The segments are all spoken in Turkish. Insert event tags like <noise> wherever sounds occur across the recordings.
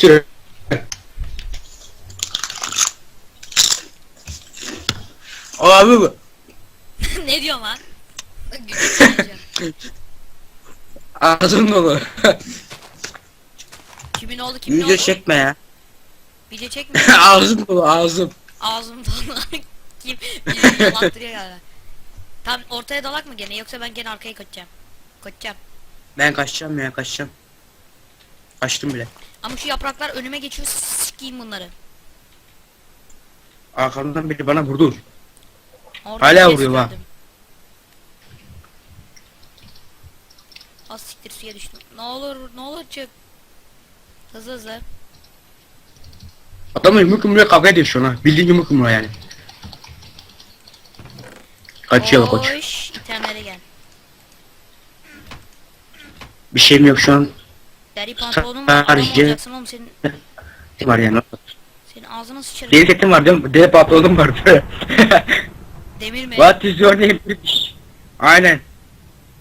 istiyorum. Abi bu. <laughs> ne diyorsun lan? Ağzım <laughs> dolu. kimin oldu kimin Video oldu? çekme ya. Video <laughs> çekme. ağzım dolu ağzım. Ağzımdan kim biri yalattırıyor galiba. Tam ortaya dalak mı gene yoksa ben gene arkaya kaçacağım. Kaçacağım. Ben kaçacağım ya kaçacağım. Kaçtım bile. Ama şu yapraklar önüme geçiyor sikeyim bunları. Arkamdan biri bana vurdu. Orada Hala ses vuruyor ha. gördüm. Az siktir suya düştüm. Ne olur ne olur çık. Hızlı hızlı. Adamla yumruk yumruğa kavga ediyor şu an ha. Bildiğin yumruk yumruğa yani. Kaçıyor bak koç. Koş. İtemlere gel. Bir şeyim yok şu an. Deri pantolonun var. Adam olacaksın oğlum senin. Ne var yani? Senin ağzına sıçarım. Deri setim var diyorum. Deri pantolonum var. <laughs> <laughs> Demir mi? What is your name? Aynen.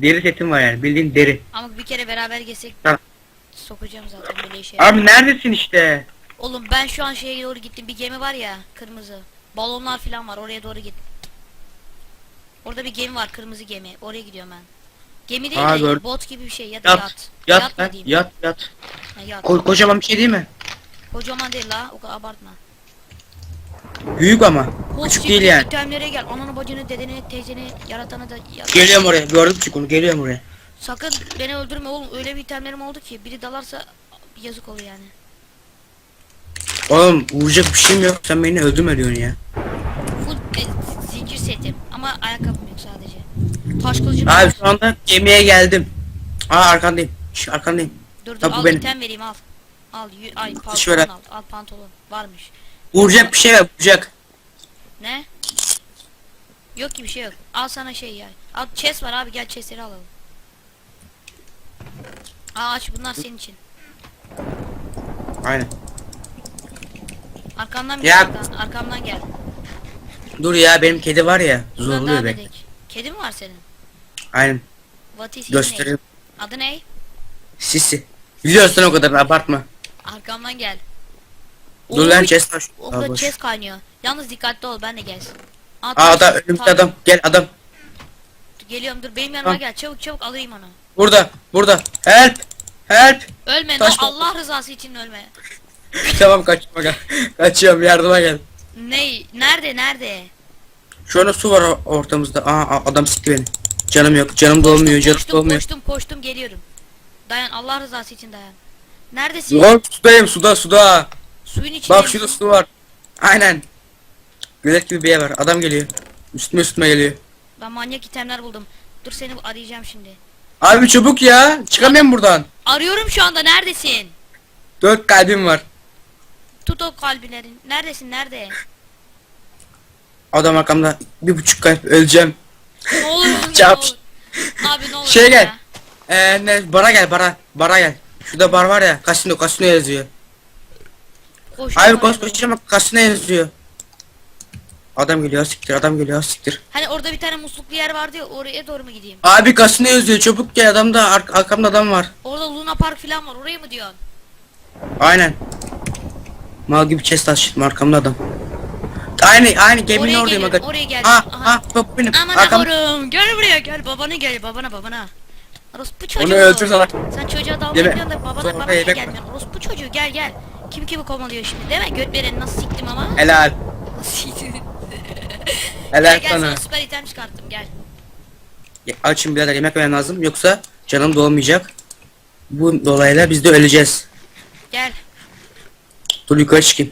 Deri setim var yani. Bildiğin deri. Ama bir kere beraber gezsek Ha. sokacağım zaten böyle işe. Abi neredesin işte? Oğlum ben şu an şeye doğru gittim. Bir gemi var ya kırmızı. Balonlar falan var. Oraya doğru git. Orada bir gemi var kırmızı gemi. Oraya gidiyorum ben. Gemi değil Aa, de gördüm. bot gibi bir şey ya da Yat. yat. Yat diyeyim? Yat yat. Ha, yat. Ko- kocaman bir şey değil mi? Kocaman değil la. O kadar abartma. Büyük ama. Hoş Küçük değil yani. itemlere gel. Ananı bacını dedeni teyzeni yaratanı da yat. Geliyorum oraya. Gördüm çünkü onu. Geliyorum oraya. Sakın beni öldürme oğlum. Öyle bir itemlerim oldu ki. Biri dalarsa yazık olur yani. Oğlum vuracak bir şeyim yok. Sen beni öldürme diyorsun ya. Full e, zincir setim. Ama sadece. Taş kılıcım Abi var. şu anda gemiye geldim. Aa arkandayım. Şş, arkandayım. Dur dur Ha, bu al benim. item vereyim al. Al y- ay Şöyle. pantolon al. Al pantolon. Varmış. Vuracak bir şey var. Vuracak. Ne? Yok ki bir şey yok. Al sana şey ya. Al chest var abi gel chestleri alalım. Aa aç bunlar senin için. Aynen. Arkamdan Ya. gel. Arkamdan, arkamdan gel. Dur ya benim kedi var ya. Buradan Zorluyor devam edek. Kedi mi var senin? Aynen. What is his name? Adı ne? Sisi. Biliyorsun o kadar abartma. Arkamdan gel. Dur lan chest var. O Aa, kadar boş. chest kaynıyor. Yalnız dikkatli ol ben de gelsin. Aa, Aa taş- da önümüzde taş- adam. Gel adam. Geliyorum dur benim yanıma Tamam. gel çabuk çabuk alayım onu. Burada. Burada. Help. Help. Ölme Taş- no Allah rızası için ölme. <laughs> tamam kaçma gel. Kaçıyorum yardıma gel. Ne? Nerede nerede? Anda su var o- ortamızda. Aa aa, adam sikti beni. Canım yok. Canım dolmuyor. Canım koştum, dolmuyor. koştum koştum geliyorum. Dayan Allah rızası için dayan. Neredesin? Yok sudayım suda suda. Suyun içinde. Bak şurada su var. Aynen. Gölet gibi bir yer var. Adam geliyor. Üstüme üstüme geliyor. Ben manyak itemler buldum. Dur seni arayacağım şimdi. Abi çabuk ya. Çıkamıyorum buradan. Arıyorum şu anda neredesin? Dört kalbim var. Tut o kalbilerin. Neredesin nerede? Adam arkamda. Bir buçuk kalp öleceğim. Ne olur ne Çap. olur. Abi ne olur. Şey gel. ya. Ee, ne, bara gel bara. Bara gel. Şurada bar var ya. Kasino kasino yazıyor. Koş, Hayır oraya koş doğru. koş ama kasino yazıyor. Adam geliyor siktir adam geliyor siktir. Hani orada bir tane musluklu yer vardı ya oraya doğru mu gideyim? Abi kasino yazıyor çabuk gel adamda ar arkamda adam var. Orada Luna Park falan var oraya mı diyorsun? Aynen. Mal gibi chest açtım arkamda adam. Aynı aynı geminin Oraya oradayım gelin, aga. oraya gelin. Ah Aha. ah top benim. Aman Arkam. gel buraya gel babana gel babana babana. Orospu çocuğu. Onu öldür salak. Sen çocuğa dalga Yeme- yapıyorsun da babana Sonra bana niye yemek gelmiyorsun? Orospu çocuğu gel gel. Kim kimi kovalıyor şimdi değil mi? Göt vereni nasıl siktim ama? Helal. <laughs> gel Helal gel sana. sana süper item çıkarttım gel. Ya, Açım birader yemek yemem lazım yoksa canım dolmayacak. Bu dolayla biz de öleceğiz. Gel. Dur yukarı çıkayım.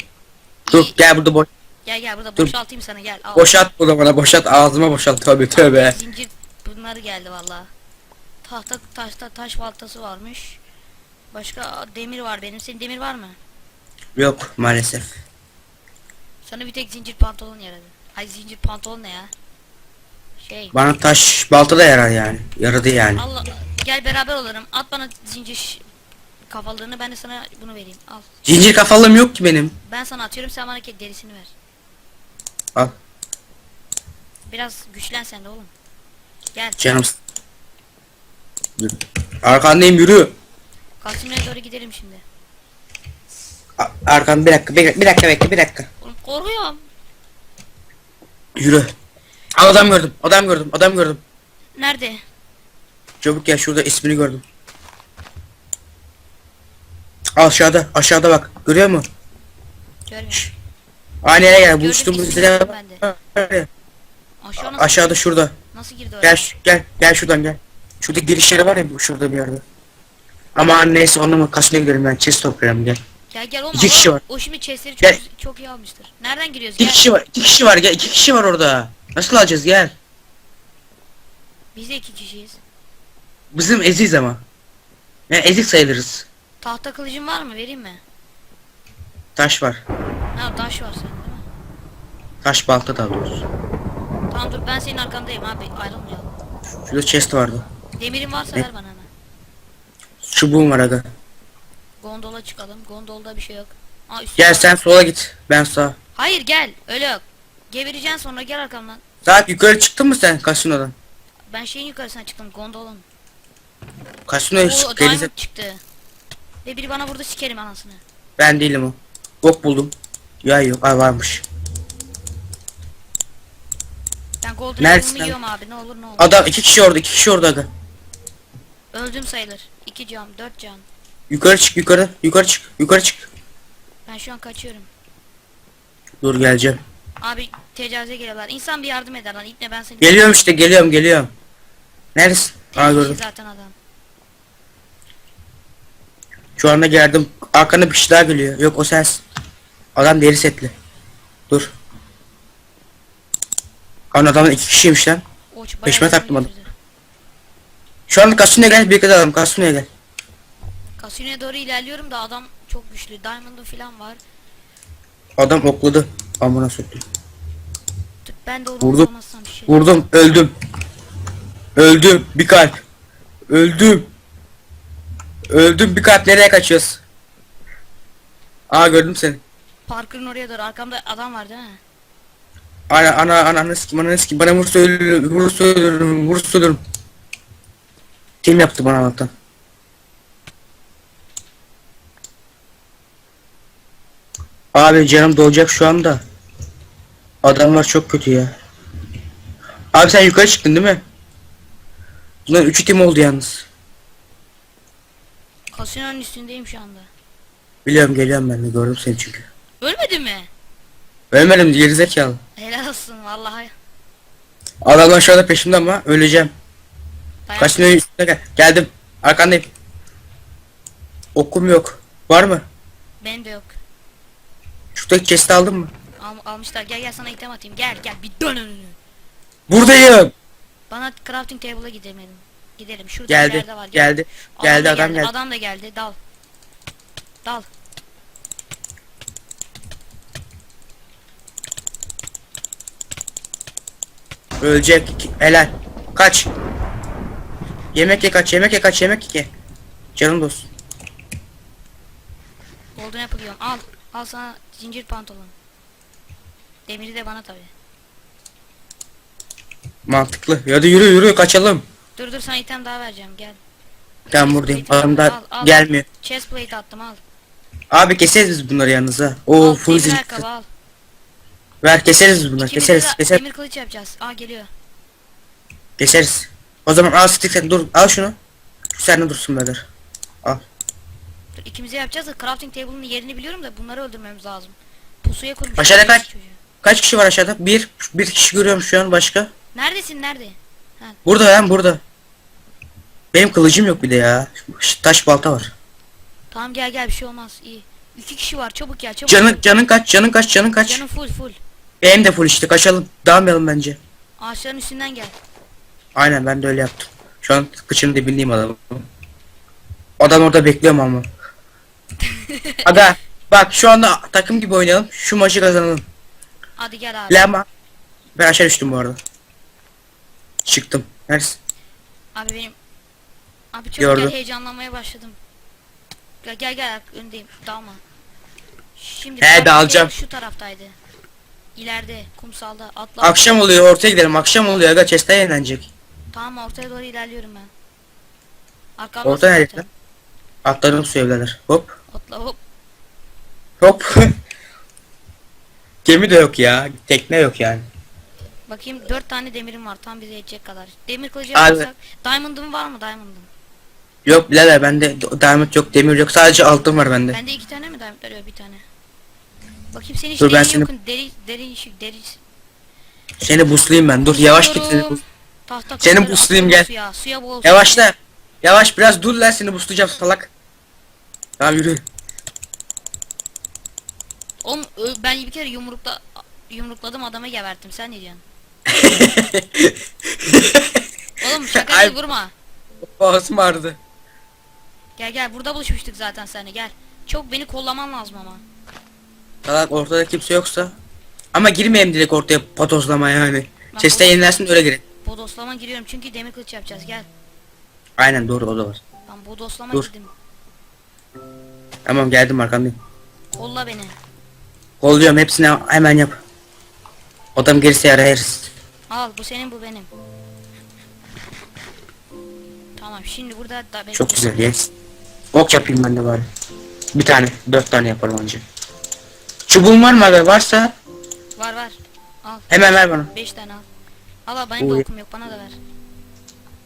Dur İyi. gel burada boş Gel gel burada Dur. boşaltayım sana gel. Al. boşalt burada bana boşalt ağzıma boşalt tövbe tövbe. Zincir bunları geldi valla. Tahta taşta taş baltası varmış. Başka demir var benim. Senin demir var mı? Yok maalesef. Sana bir tek zincir pantolon yaradı. Hay zincir pantolon ne ya? Şey. Bana taş balta da yarar yani. Yaradı yani. Allah gel beraber olalım. At bana zincir kafalığını ben de sana bunu vereyim. Al. Zincir kafalım yok ki benim. Ben sana atıyorum sen bana derisini ver. Al Biraz güçlen sen de oğlum. Gel. canım. Dur. Arkandayım yürü. Kasimlere doğru gidelim şimdi. A- Arkam bir dakika, bir, bir dakika bekle, bir dakika. Oğlum korkuyorum. Yürü. Aa, adam gördüm, adam gördüm, adam gördüm. Nerede? Çabuk gel şurada ismini gördüm. Aşağıda, aşağıda bak. Görüyor musun? Görmüyorum. Aynı yere gel. Gördüm, yere gördüm ben Aşağı nasıl, Aşağıda şurada. nasıl girdi oraya? Gel, şu- gel, gel şuradan gel. Şurada girişleri var ya bu- şurada bir yerde. Ama neyse onun kasına gidelim ben. Chest toplayalım gel. Gel gel oğlum. İki kişi var. O şimdi chestleri çok, Gel. çok iyi almıştır. Nereden giriyoruz? İki Gel. kişi var, iki kişi var gel. iki kişi var orada. Nasıl alacağız gel. Biz de iki kişiyiz. Bizim eziz ama. Yani ezik sayılırız. Tahta kılıcın var mı? Vereyim mi? Taş var. Ha taş var mi? Taş balta daha doğrusu. Tamam dur ben senin arkandayım abi ayrılmayalım. Şurada chest vardı. Demirin varsa Ne? ver bana hemen. Çubuğum var aga. Gondola çıkalım. Gondolda bir şey yok. Aa, Gel bak. sen sola git. Ben sağa. Hayır gel. Öyle yok. Gevireceksin sonra gel arkamdan. Saat yukarı çıktın mı sen kasinodan? Ben şeyin yukarısına çıktım gondolun. Kasinoya Oo çık. gerize- diamond çıktı. Ve biri bana burada sikerim anasını. Ben değilim o. Bok buldum. Ya yok. Ay varmış. Ben golden lan? yiyorum abi ne olur ne olur. Adam iki kişi orada. iki kişi orada. Öldüm sayılır. 2 can 4 can. Yukarı çık yukarı. Yukarı çık. Yukarı çık. Ben şu an kaçıyorum. Dur geleceğim. Abi tecavüze geliyorlar. İnsan bir yardım eder lan. İpne ben seni... Geliyorum işte geliyorum geliyorum. Neredesin? Aa gördüm. zaten adam. Şu anda geldim. Arkanda bir kişi daha geliyor. Yok o sensin. Adam deri setli. Dur. Lan adamlar iki kişiymiş lan. Oç Peşime taktım adam. Şu anda kasinoya gel. Bir kadar adam kasinoya gel. Kasinoya doğru ilerliyorum da adam çok güçlü. Diamond'ı falan var. Adam okladı. Amına soktum. Dur, Ben de Vurdum. şey. Vurdum. Öldüm. Öldüm. Bir kalp. Öldüm. Öldüm. Bir kalp. Nereye kaçıyoruz? Aa gördüm seni. Parkırın oraya doğru. Arkamda adam var değil mi? Ana ana ana ana sikim ana sikim bana vursa ölürüm vursa ölürüm vursa ölürüm. Kim yaptı bana Allah'tan? Abi canım dolacak şu anda. Adamlar çok kötü ya. Abi sen yukarı çıktın değil mi? Bunlar üçü tim oldu yalnız. Kasinonun üstündeyim şu anda. Biliyorum geliyorum ben de gördüm seni çünkü. Ölmedi mi? Ölmedim gerizekalı. Helal olsun vallahi. Adamlar şu anda peşimde ama öleceğim. Dayan. Üstüne gel. Geldim. Arkandayım. Okum yok. Var mı? Benim de yok. Şuradaki chest'i aldın mı? Al, almışlar. Gel gel sana item atayım. Gel gel bir dön önünü. Buradayım. Bana crafting table'a gidelim. Gidelim. Şurada bir Geldi. yerde var. Gel. Geldi. Geldi da adam geldi. Adam da geldi. Dal. Dal. Ölecek. Helal. Kaç. Yemek ye kaç. Yemek ye kaç. Yemek ye. Canım dostum. Golden apple yiyorum. Al. Al sana zincir pantolon. Demiri de bana tabi. Mantıklı. Hadi yürü yürü kaçalım. Dur dur sana item daha vereceğim. Gel. Ben buradayım. Chestplate Adam al, da al. gelmiyor. Chest plate attım al. Abi keseriz biz bunları yalnız ha. Oo al full ayakkabı al. Ver keseriz bunları. İkimize Keseriz. Keseriz. demir kılıç yapacağız. Aa geliyor. Keseriz. O zaman al stick sen dur. Al şunu. Şu sende dursun beyler. Al. Dur ikimize yapacağız da crafting table'ın yerini biliyorum da bunları öldürmemiz lazım. Pusuya kurmuş. Aşağıda kaç? Kaç kişi var aşağıda? Bir. Bir kişi görüyorum şu an başka. Neredesin nerede? Burada lan burada. Benim kılıcım yok bir de ya. Şu Taş balta var. Tamam gel gel bir şey olmaz. İyi. İki kişi var çabuk gel çabuk. Canın canın kaç? Canın kaç? Canın kaç? Canım full full. Benim de full işte kaçalım. Dağılmayalım bence. Ağaçların üstünden gel. Aynen ben de öyle yaptım. Şu an kıçını dibindeyim adamın. Adam orada bekliyorum ama. <laughs> Aga bak şu anda takım gibi oynayalım. Şu maçı kazanalım. Hadi gel abi. Lama. Ben aşağı düştüm bu arada. Çıktım. Neresi? Abi benim. Abi çok Gördüm. gel heyecanlanmaya başladım. Gel gel gel öndeyim dalma. Şimdi He, table Şu taraftaydı. İleride kumsalda atla. Akşam oluyor ortaya gidelim. Akşam oluyor. Aga chest'e yenilenecek. Tamam ortaya doğru ilerliyorum ben. Arkamda Orta nerede lan? Atlarım su evdeler. Hop. Atla hop. Hop. <laughs> Gemi de yok ya. Tekne yok yani. Bakayım dört tane demirim var tam bize yetecek kadar. Demir kılıcı Abi. yaparsak. Diamond'ım var mı diamond'ım? Yok birader bende diamond yok demir yok sadece altın var bende. Bende iki tane mi diamondlar yok bir tane. Bakayım senin hiç Dur, ben derin seni- yokun. Deri, derin işi, deri. Seni buslayayım ben dur yavaş git seni bus. Tahta Seni kapları buslayayım, gel. Suya, suya bol. Yavaşla. Yavaş biraz dur lan seni buslayacağım salak. Tamam yürü. Oğlum ö- ben bir kere yumrukla yumrukladım adamı geberttim sen ne diyorsun? <laughs> Oğlum şaka Ay- değil vurma. Boğazım ağrıdı. Gel gel burada buluşmuştuk zaten seninle gel. Çok beni kollaman lazım ama. Salak ortada kimse yoksa. Ama girmeyeyim direkt ortaya patozlamaya yani. Bak, Chest'e o- yenilersin öyle girin. Bodoslama giriyorum çünkü demir kılıç yapacağız gel. Aynen doğru o da var. Ben bodoslama Dur. girdim. Tamam geldim arkandayım. Kolla beni. Kolluyorum hepsini hemen yap. Odam gerisi arayarız. Al bu senin bu benim. Tamam şimdi burada da. Çok güzel yes. Ok yapayım ben de bari. Bir tane, dört tane yaparım önce. Çubuğun var mı abi? Varsa Var var. Al hemen ver bana. 5 tane al. Al al benim de okum yok bana da ver.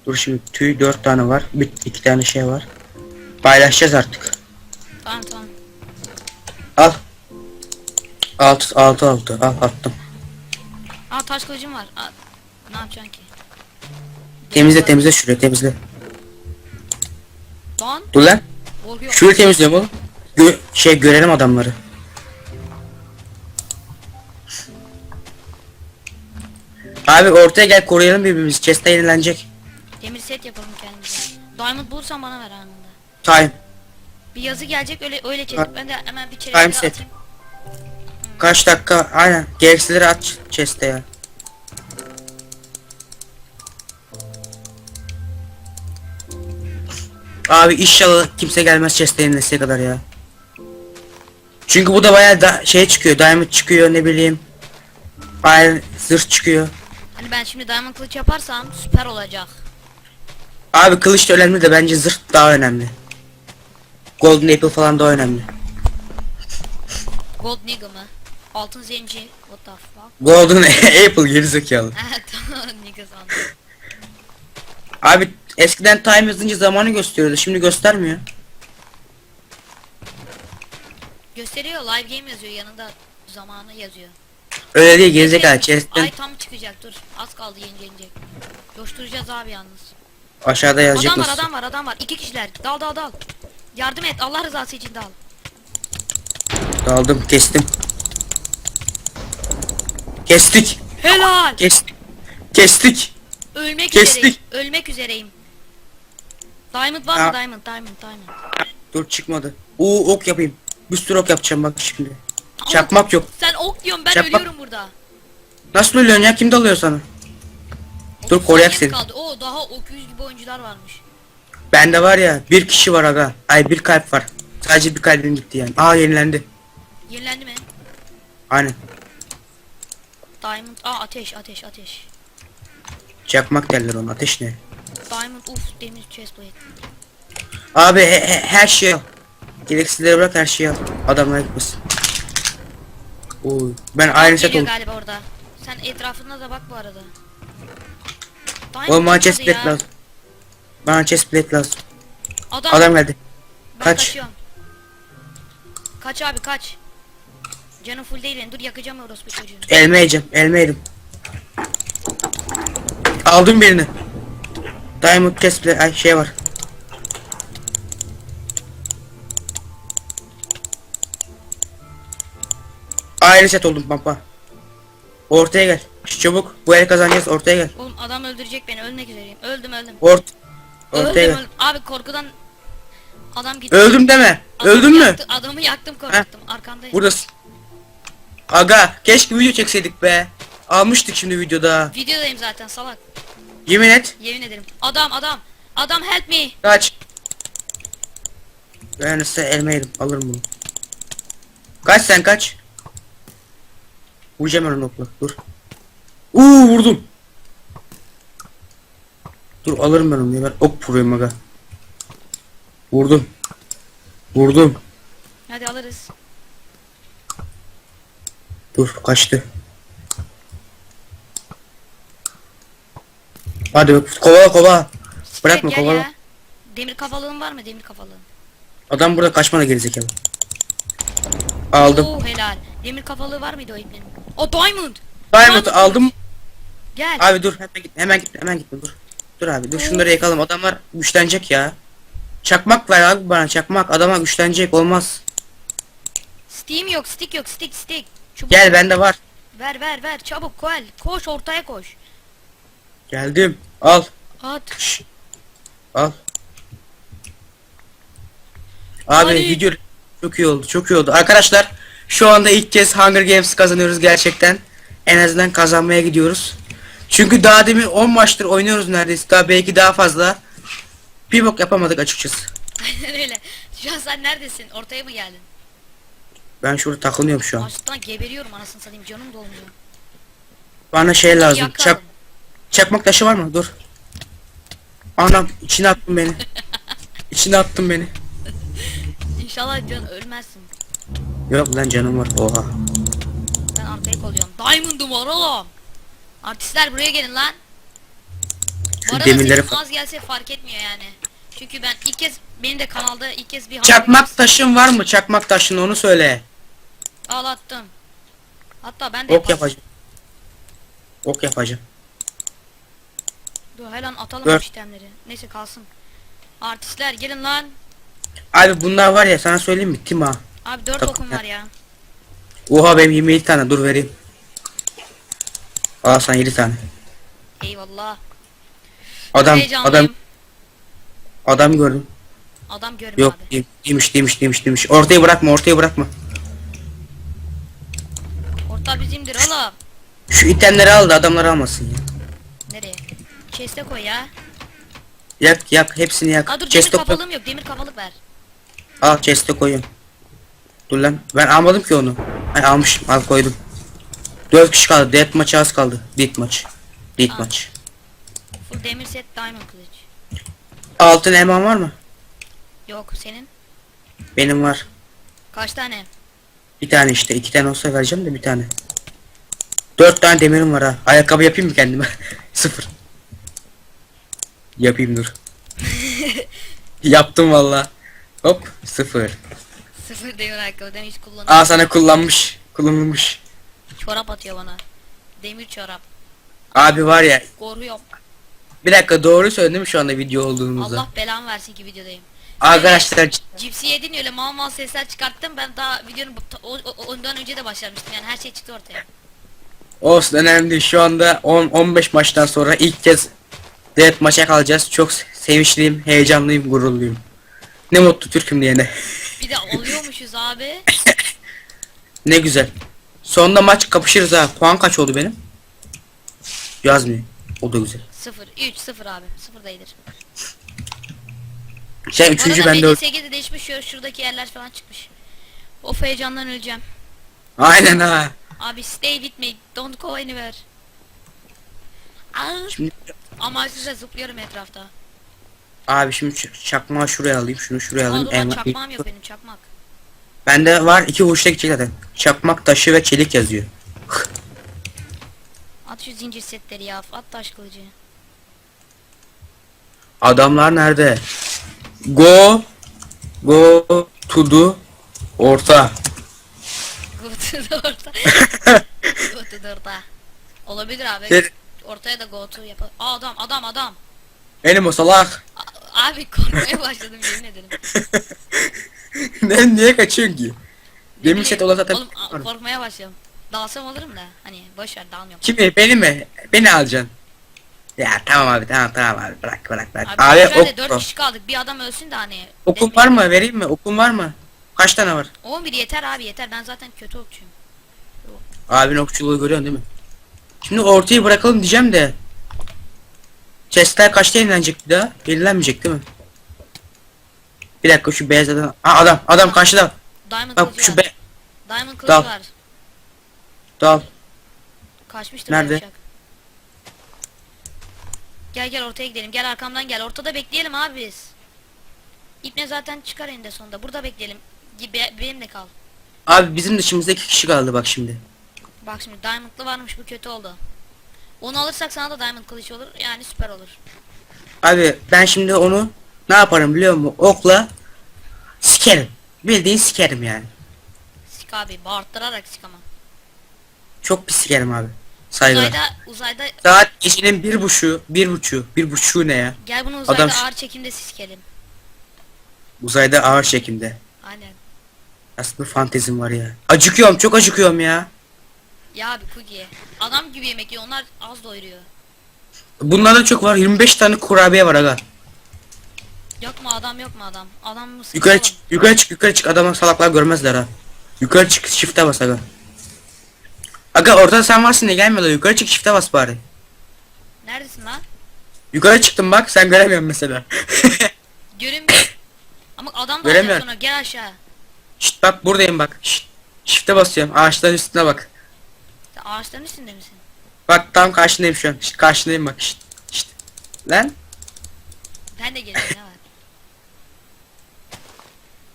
Dur şimdi tüy dört tane var. Bir, iki tane şey var. Paylaşacağız artık. Tamam tamam. Al. Altı, altı, altı. Al attım. Aa taş kılıcım var. Aa, ne yapacaksın ki? Temizle temizle şurayı temizle. Lan Dur lan. korkuyor. Şurayı temizliyorum oğlum. Gö şey görelim adamları. Abi ortaya gel koruyalım birbirimizi. Chest'e yenilenecek. Demir set yapalım kendimize. Diamond bulursan bana ver anında. Time. Bir yazı gelecek öyle öyle. Ha. Ben de hemen bir Time çerezleri set. atayım. Kaç dakika? Aynen. Gereksileri at chest'e ya. Abi inşallah kimse gelmez chest'e yenilesiye kadar ya. Çünkü bu da bayağı da şey çıkıyor. Diamond çıkıyor ne bileyim. Iron zırh çıkıyor. Hani ben şimdi diamond kılıç yaparsam süper olacak. Abi kılıç da önemli de bence zırh daha önemli. Golden Apple falan daha önemli. Gold nigga mı? Altın zenci. What the fuck? Golden <laughs> Apple gerizekalı. Ha <laughs> tamam nigga sandım. Abi eskiden time yazınca zamanı gösteriyordu. Şimdi göstermiyor. Gösteriyor live game yazıyor yanında zamanı yazıyor. Öyle değil gerizekalı. Ay Chest'ten tam çıkacak dur. Az kaldı yenilenecek. Coşturacağız abi yalnız. aşağıda yazacak Adam var adam var adam var. İki kişiler. Dal dal dal. Yardım et Allah rızası için dal. Daldım kestim. Kestik. Helal. Kestik. Kestik. Ölmek Kestik. üzereyim. Ölmek üzereyim. Diamond var mı? Ya. Diamond, diamond, diamond. Dur çıkmadı. Oo ok yapayım. Bir sürü ok yapacağım bak şimdi. Çakmak yok. Sen ok diyorsun ben Çakmak- ölüyorum burada. Nasıl ölüyorsun ya? Kim dalıyor sana? 30 Dur, koruyak saniyem seni. Kaldı. Oo daha okuyuş gibi oyuncular varmış. Bende var ya bir kişi var aga. Ay bir kalp var. Sadece bir kalbim gitti yani. Aa yenilendi. Yenilendi mi? Aynen. Diamond. Aa ateş ateş ateş. Çakmak derler ona. Ateş ne? Diamond uf demir chestplate. Abi he- he- her şeyi al. Gereksizleri bırak her şeyi al. Adamlar gitmesin. Oy. Ben aynı set Geliyor oldum. galiba orada. Sen etrafına da bak bu arada. Diamond Oğlum bana çıkmadı chest plate ya. lazım. Bana chest plate lazım. Adam, Adam geldi. ben kaç. kaçıyorum. Kaç abi kaç. Canım full değil benim. Dur yakacağım orospu çocuğunu. Elme yiyeceğim. Yedim. Aldım birini. Diamond chest plate. Ay şey var. Aynı set oldum pampa. Ortaya gel. Çabuk. Bu el kazanacağız. Ortaya gel. Oğlum adam öldürecek beni. Ölmek üzereyim. Öldüm öldüm. Ort. Ortaya Öldüm, gel. öldüm. Abi korkudan adam gitti. Öldüm deme. Adamı Öldün mü? yaktı- adamı yaktım korkuttum. Arkandayım. Buradasın. Aga keşke video çekseydik be. Almıştık şimdi videoda. Videodayım zaten salak. Yemin et. Yemin ederim. Adam adam. Adam help me. Kaç. Ben size elma yedim. Alırım bunu. Kaç sen kaç. Vuracağım ben onu okla. Dur. Uuu vurdum. Dur alırım ben onu ya. Ben ok vuruyorum aga. Vurdum. Vurdum. Hadi alırız. Dur kaçtı. Hadi kovala kovala. Bırakma Gel kovala. ya. Demir kafalığın var mı? Demir kafalığın. Adam burada kaçmadı gerizekalı. Aldım. Oo helal. Demir kafalığı var mıydı o iplerin? O diamond. Diamond aldım. Gel. Abi dur hemen git hemen git hemen gitme dur. Dur abi dur şunları yakalım adamlar güçlenecek ya. Çakmak ver abi bana çakmak adama güçlenecek olmaz. Steam yok, stick yok, stick stick. Çubuk. Gel bende var. Ver ver ver çabuk koy. Koş ortaya koş. Geldim. Al. At. Şş. Al. Abi Hadi. video çok iyi oldu çok iyi oldu. Arkadaşlar şu anda ilk kez Hunger Games kazanıyoruz gerçekten. En azından kazanmaya gidiyoruz. Çünkü daha demin 10 maçtır oynuyoruz neredeyse. Daha belki daha fazla. Bir bok yapamadık açıkçası. Aynen öyle. Şu an sen neredesin? Ortaya mı geldin? Ben şurada takılıyorum şu an. Açlıktan geberiyorum anasını satayım canım dolmuyor. Bana şey lazım. Yakalım. Çak, çakmak taşı var mı? Dur. Anam içine attın beni. <laughs> içine attın beni. İnşallah can ölmezsin. Yok lan canım var. Oha. Ben arkaya koyuyorum. Diamond'um var oğlum. Artistler buraya gelin lan. Bu arada demirleri fa- az gelse fark etmiyor yani. Çünkü ben ilk kez benim de kanalda ilk kez bir Çakmak taşın var mı? Çakmak taşın onu söyle. ağlattım. Hatta ben de Ok yaparım. yapacağım. Ok yapacağım. Dur hemen atalım Dur. bu işlemleri. Neyse kalsın. Artistler gelin lan. Abi bunlar var ya sana söyleyeyim mi? Tim ha. Abi dört Takım okum ya. var ya. Oha benim 27 tane dur vereyim. Al sana 7 tane. Eyvallah. Adam Heyecanlıyım. adam adam gördüm. Adam görmüyor Yok abi. değil- değilmiş değilmiş değilmiş değilmiş. Ortayı bırakma ortayı bırakma. Orta bizimdir oğlum. Şu itemleri al da adamlar almasın ya. Nereye? Chest'e koy ya. Yak yak hepsini yak. Aa dur demir Chest'e koy. yok. Demir kafalık ver. Al chest'e koyuyorum. Dur lan ben almadım ki onu. Ay almışım al koydum. 4 kişi kaldı. Death maçı az kaldı. Death maç. Death maç. Full demir set diamond kılıç. Altın elman var mı? Yok senin. Benim var. Kaç tane? Bir tane işte. iki tane olsa vereceğim de bir tane. Dört tane demirim var ha. Ayakkabı yapayım mı kendime? <laughs> Sıfır. Yapayım dur. <laughs> Yaptım valla. Hop sıfır. Sıfır demir ayakkabı demir hiç kullanıyorum. Aa sana kullanmış. Kullanılmış. Çorap atıyor bana. Demir çorap. Abi var ya. Koruyorum. Bir dakika doğru söyledim şu anda video olduğumuzda? Allah belamı versin ki videodayım. Arkadaşlar Cipsi yedin öyle mal mal sesler çıkarttım. Ben daha videonun bu- o- o- ondan önce de başlamıştım. Yani her şey çıktı ortaya. olsun önemli değil. Şu anda 10-15 maçtan sonra ilk kez Death maça kalacağız. Çok se- sevinçliyim, heyecanlıyım, gururluyum. Ne mutlu Türk'üm diyene. <laughs> Bir de alıyormuşuz abi. <coughs> Ne güzel. Sonunda maç kapışırız ha. Puan kaç oldu benim? Yazmıyor. O da güzel. 0 3 0 abi. 0 da iyidir. Şey üçüncü bende öl- MG8'de değişmiş. Şu, şuradaki yerler falan çıkmış. Of heyecandan öleceğim. Aynen ha. Abi stay with me. Don't go anywhere. Aa, Şimdi ama size zıplıyorum etrafta. Abi şimdi çakmağı şuraya alayım. Şunu şuraya Aa, alayım. dur lan Elma- çakmağım yok benim çakmak. Bende var iki vuruşta gidecek zaten. Çakmak taşı ve çelik yazıyor. At şu zincir setleri ya. At taş kılıcı. Adamlar nerede? Go Go to the orta. Gotu da orta. <laughs> Gotu da orta. Olabilir abi. Şey- Ortaya da gotu yapalım. Aa adam adam adam. Benim o salak. Abi korkmaya başladım yemin ederim. <laughs> ne niye kaçıyorsun ki? Bileyim, set olan zaten. Oğlum a- korkmaya başladım. Dalsam alırım da. Hani boş ver dalmıyorum. Kimi? Beni mi? Beni alacaksın. Ya tamam abi tamam tamam abi bırak bırak bırak. Abi, Abi, ok, 4 kişi kaldık. Bir adam ölsün de hani. okun var mı? Vereyim mi? Okun var mı? Kaç tane var? 11 yeter abi yeter. Ben zaten kötü okçuyum. Abin okçuluğu görüyorsun değil mi? Şimdi ortayı bırakalım diyeceğim de. Chestler kaçta yenilenecek bir daha? Yenilenmeyecek değil mi? Bir dakika şu beyaz adam. Aa adam adam karşıda. Diamond Bak kılıcı şu var. be Diamond kılıcı Dal. var. dal. Kaçmıştır Nerede? uçak. Gel gel ortaya gidelim. Gel arkamdan gel. Ortada bekleyelim abi biz. İpne zaten çıkar eninde sonunda. Burada bekleyelim. Gi- be- benimle kal. Abi bizim dışımızda iki kişi kaldı bak şimdi. Bak şimdi diamondlı varmış bu kötü oldu. Onu alırsak sana da diamond kılıç olur. Yani süper olur. Abi ben şimdi onu ne yaparım biliyor musun? Okla sikerim. Bildiğin sikerim yani. Sik abi bağırttırarak sik ama. Çok pis sikerim abi. Saygılar. Uzayda uzayda Saat gecenin bir buçuğu, bir buçuğu, bir buçuğu ne ya? gel bunu uzayda Adam- ağır çekimde sikelim. Uzayda ağır çekimde. Aynen. Aslında fantezim var ya. Acıkıyorum, çok acıkıyorum ya. Ya abi cookie. Adam gibi yemek yiyor. Onlar az doyuruyor. Bunlarda çok var. 25 tane kurabiye var aga. Yok mu adam yok mu adam? Adam mı Yukarı çık, yukarı çık, yukarı çık. Adamı salaklar görmezler ha. Yukarı çık, shift'e bas aga. Aga orada sen varsın ne gelmiyorlar. Yukarı çık, shift'e bas bari. Neredesin lan? Yukarı çıktım bak, sen göremiyorsun mesela. <laughs> Görünmüyor. Ama adam da Göremiyorum. sonra gel aşağı. Şşt bak buradayım bak. Şşt. Shift'e basıyorum. Ağaçların üstüne bak. Sen ağaçların üstünde misin? Bak tam karşındayım şu an. Şşt, karşındayım bak. Şşt. Şşt. Lan. Ben de geliyorum ne var?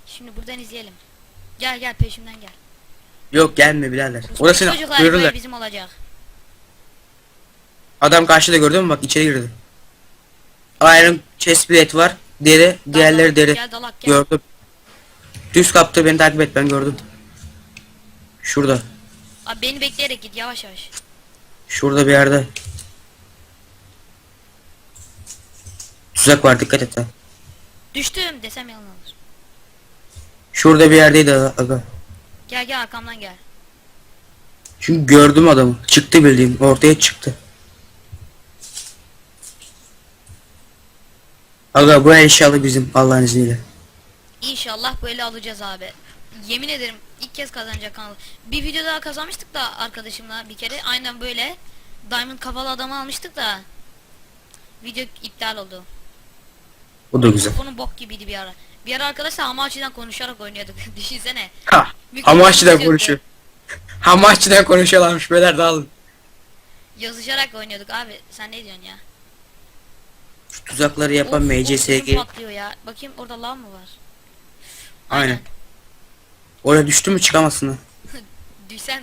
Şimdi buradan izleyelim. Gel gel peşimden gel. Yok gelme birader. Orası çocuklar görürler. bizim olacak. Adam karşıda gördün mü bak içeri girdi. Iron chest plate var. Deri, diğerleri Dalak, deri. Gel dalak gel. Gördüm. Düz kaptı beni takip et ben gördüm. Şurada. Abi beni bekleyerek git yavaş yavaş. Şurada bir yerde. Tuzak var dikkat et. Düştüm desem yalan olur. Şurada bir yerdeydi aga. Gel gel arkamdan gel. Çünkü gördüm adamı. Çıktı bildiğin ortaya çıktı. Aga bu eşyalı bizim Allah'ın izniyle. İnşallah böyle alacağız abi. Yemin ederim ilk kez kazanacak kanal. Bir video daha kazanmıştık da arkadaşımla bir kere. Aynen böyle. Diamond kafalı adamı almıştık da. Video iptal oldu. Bu da güzel. Mikrofonun bok gibiydi bir ara. Bir ara arkadaşlar Hamachi'den konuşarak oynuyorduk. Düşünsene. Ha. Hamachi'den konuşuyor. Hamachi'den konuşuyorlarmış beyler dağılın. Yazışarak oynuyorduk abi. Sen ne diyorsun ya? Şu tuzakları yapan Of, MCSG. patlıyor ya. Bakayım orada lav mı var? Aynen. Oraya düştü mü çıkamazsın ha. <laughs> Düşsen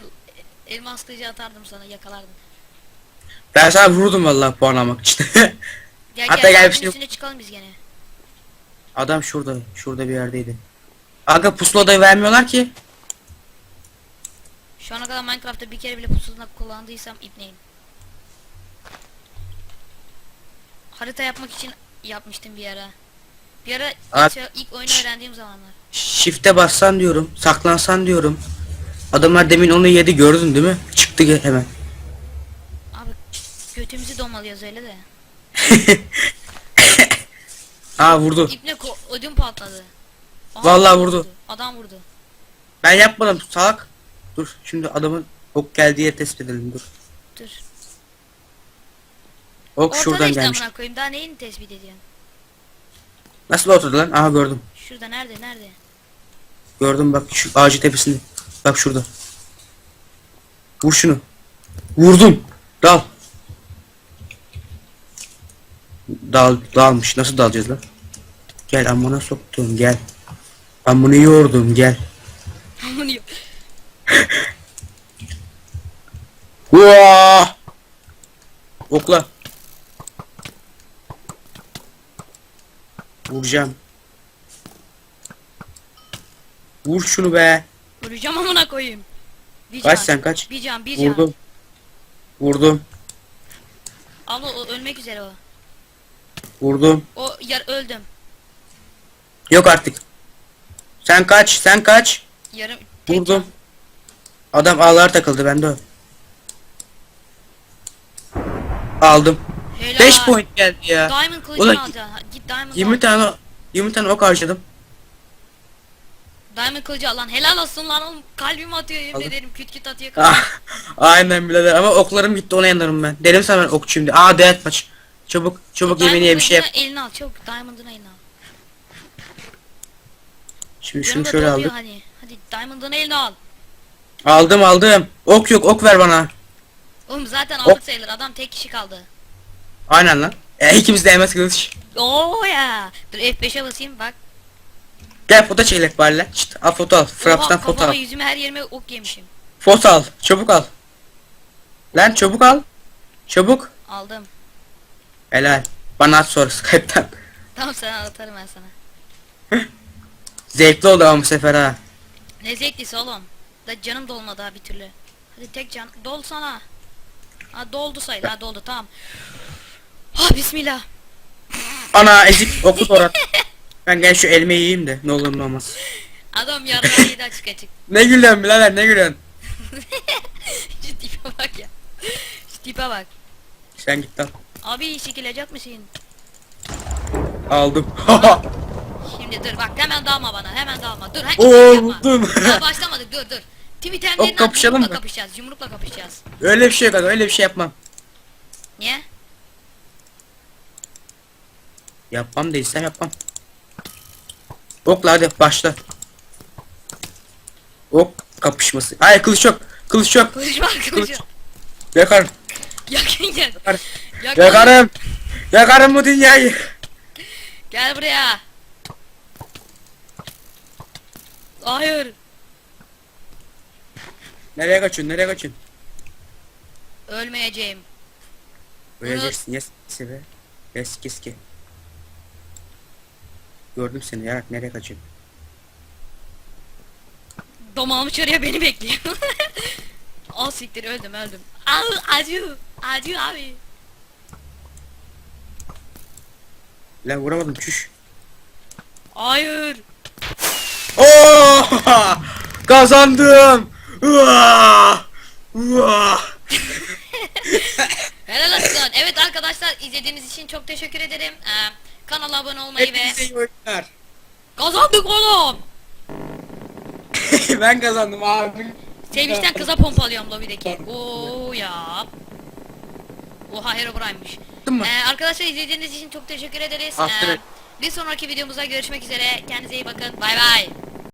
elmas kılıcı atardım sana yakalardım. Ben sana vurdum vallahi puan almak için. <laughs> Gel Hatta gel, gel bir şey- üstüne çıkalım biz gene. Adam şurada. Şurada bir yerdeydi. Aga pusula da vermiyorlar ki. Şu ana kadar Minecraft'ta bir kere bile pusula kullandıysam ipneyim. Harita yapmak için yapmıştım bir ara. Bir ara ilk, ilk oyunu öğrendiğim zamanlar. Shift'e bassan diyorum. Saklansan diyorum. Adamlar demin onu yedi gördün değil mi? Çıktı ge- hemen. Abi götümüzü domalıyoruz öyle de. <laughs> Aa vurdu. İpne ko- ödüm patladı. Aha, Vallahi adam vurdu. Adam vurdu. Ben yapmadım salak. Dur şimdi adamın ok geldiği yeri tespit edelim dur. Dur. Ok Ortada şuradan işte gelmiş. amına koyayım. Daha neyini tespit ediyorsun? Nasıl oturdu lan? Aha gördüm. Şurada nerede nerede? Gördüm bak şu ağacın tepesinde. Bak şurada. Vur şunu. Vurdum. Dal. Dal dalmış. Nasıl dalacağız lan? Gel amına soktum gel. Amını yordum gel. <laughs> Yok. Uaa! Okla. Vuracağım. Vur şunu be. Vuracağım amına koyayım. Bir Kaç can, sen kaç. Bir can bir can. Vurdum. Vurdum. Al o, o ölmek üzere o. Vurdum. O yar öldüm. Yok artık. Sen kaç, sen kaç. Yarım tek Vurdum. Adam ağlar takıldı bende o. Aldım. can. Helal. 5 point geldi ya. Diamond kılıcını Ulan alacaksın. Diamond 20 al. tane 20 tane ok harcadım. Diamond kılıcı al lan. Helal olsun lan oğlum. Kalbim atıyor yemin Aldım. ederim. Küt küt atıyor. Ah, aynen birader ama oklarım gitti ona yanarım ben. Derim sana ben okçuyum diye. Aa death maç. Çabuk çabuk yemeğini ye bir şey yap. Eline al çabuk. Diamond'ını eline al. Şimdi şunu Yanımda şöyle duruyor aldık. Hani. Hadi Diamond'ını eline al. Aldım aldım. Ok yok ok ver bana. Oğlum zaten aldık sayılır. Adam tek kişi kaldı. Aynen lan. E, ikimiz de emez kılıç. Oo ya. Dur F5'e basayım bak. Gel foto çekelim bari lan. Şşt, al foto al. Fraps'tan Oha, foto kafama al. yüzüme her yerime ok yemişim. Foto al. Çabuk al. Lan çabuk al. Çabuk. Aldım. Helal. Bana at sonra Skype'tan. Tamam sana atarım ben sana. <laughs> Zevkli oldu ama bu sefer ha. Ne zevklisi oğlum. Da canım dolmadı ha bir türlü. Hadi tek can dol sana. Ha doldu sayın ha doldu tamam. Ha bismillah. Ana ezik okut orat. Ben gel şu elmayı yiyeyim de ne olur ne olmaz. Adam yarrağı yedi açık açık. Ne gülüyorsun birader ne gülüyorsun? <laughs> Şu tipe bak ya. Şu tipe bak. Sen git lan. Abi çekilecek misin? Aldım. <laughs> Şimdi dur bak hemen dalma bana hemen dalma. Dur ha Oo. <laughs> Daha başlamadık dur dur. Hop, itemlerinden kapışalım yumrukla mı? kapışacağız. Yumrukla kapışacağız. öyle bir şey yok adam öyle bir şey yapmam. Niye? Yapmam değilsem yapmam. Okla hadi başla. Ok kapışması. Hayır kılıç yok. Kılıç yok. Kılıç var kılıç Kılıç. Yakarım. Yakın gel. Yakarım. Yak- Yakarım. Yakarım bu dünyayı. Gel buraya. Hayır. Nereye kaçıyorsun? Nereye kaçıyorsun? Ölmeyeceğim. Öleceksin. Yes. Sebe. Yes keski. Gördüm seni yarak nereye kaçıyorsun? Domağımı çarıyor beni bekliyor. <laughs> Al siktir öldüm öldüm. Al acı. Acı abi. Lan vuramadım çüş. Hayır. Oo! Kazandım. Uaa! Uaa! <laughs> Helal olsun. Evet arkadaşlar izlediğiniz için çok teşekkür ederim. Ee, kanala abone olmayı ve Hepinize iyi oyunlar. kazandık oğlum. <laughs> ben kazandım abi. Sevinçten kıza pompalıyorum lobideki. Oo ya. Oha Herobrine'miş. Ee, arkadaşlar izlediğiniz için çok teşekkür ederiz. Ee, bir sonraki videomuzda görüşmek üzere. Kendinize iyi bakın. Bay bay.